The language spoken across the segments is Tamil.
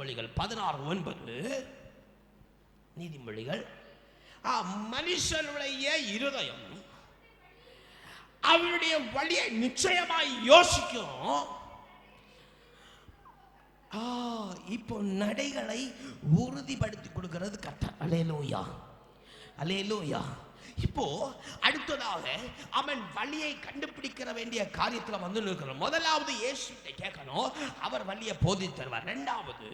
நீதிமொழிகள் பதினாறு ஒன்பது. நீதிமொழிகள் ஆ, மனுஷனுடைய இருதயம் அவருடைய வழியை நிச்சயமாய் யோசிக்கும். ஆ, இப்போ நடைகளை உறுதிப்படுத்தி கொடுக்கிறது கர்த்தர். அலேலூயா அலேலூயா இப்போ அடுத்ததாக அவன் வழியை கண்டுபிடிக்கிற வேண்டிய காரியத்துல வந்து நிற்கிறோம். முதலாவது இயேசுகிட்ட கேட்கணும். அவர் வழியை போதி தருவார். ரெண்டாவது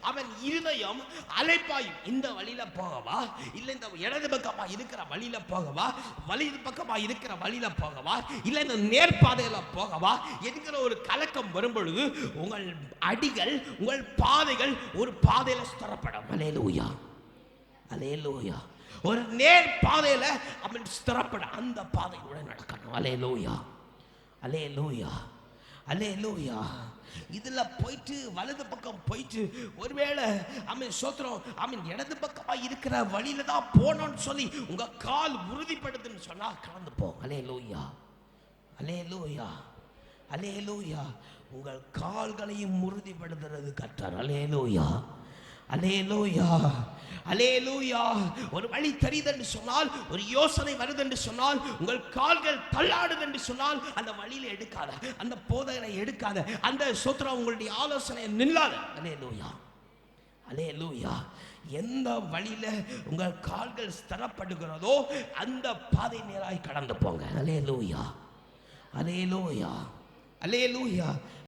அவன் இருதயம் அலைப்பாயும் இந்த வழியில போகவா? இல்லை இந்த இடது பக்கமா இருக்கிற வழியில போகவா? வலது பக்கமா இருக்கிற வழியில போகவா? இல்லை இந்த நேர்பாதையில போகவா? என்கிற ஒரு கலக்கம் வரும் பொழுது உங்கள் அடிகள் உங்கள் பாதைகள் ஒரு பாதையில ஸ்தரப்படும் அலேலூயா அலேலூயா ஒரு நேர் பாதையில அவன் ஸ்திரப்பட அந்த பாதையோட நடக்கணும். அலேலூயா அலே லூயா இதில் போயிட்டு வலது பக்கம் போயிட்டு ஒருவேளை அவன் சோத்திரம் அவன் இடது பக்கமாக இருக்கிற வழியில தான் போனோன்னு சொல்லி உங்கள் கால் உறுதிப்படுதுன்னு சொன்னால் கடந்து போ. அலேலூயா அலே லூயா உங்கள் கால்களையும் உறுதிப்படுத்துறது கற்றார் அலேலூயா அலேலூயா அலேலூயா ஒரு வழி தெரியுது என்று சொன்னால் ஒரு யோசனை வருதென்று சொன்னால் உங்கள் கால்கள் தள்ளாடுது என்று சொன்னால் அந்த வழியில் எடுக்காத அந்த போதகனை எடுக்காத அந்த சோத்திரம் உங்களுடைய ஆலோசனை நில்லாத. அலேலூயா அலேலூயா எந்த வழியில் உங்கள் கால்கள் ஸ்திரப்படுகிறதோ அந்த பாதை நேராய் கடந்து போங்க. Alleluia alleluia alleluia